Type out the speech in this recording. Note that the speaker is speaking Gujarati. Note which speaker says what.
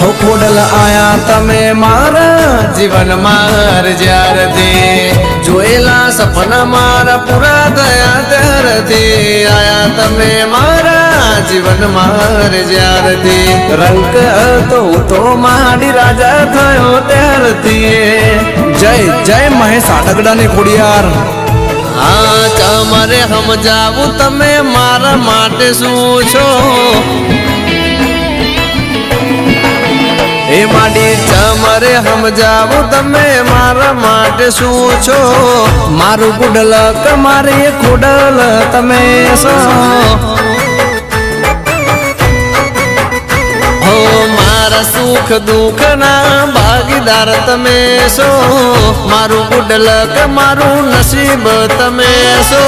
Speaker 1: હો ખોડલ આયા તમે મારા જીવન માર જ્યારથી જોયેલા સપના મારા પૂરા થયા ત્યારથી. આયા તમે મારા જીવન માર જ્યારથી રંગ તો તો માડી રાજા થયો ત્યારથી. જય જય મહેશ આટકડાની ખોડિયાર. હા તમારે સમજાવું તમે મારા માટે શું છો? તમારે સમજાવું તમે મારા માટે શું છો? મારું ગુડલ મારી કુડલ તમે છો. મારા સુખ દુઃખ ના ભાગીદાર તમે છો. મારું ગુડલ મારું નસીબ તમે છો.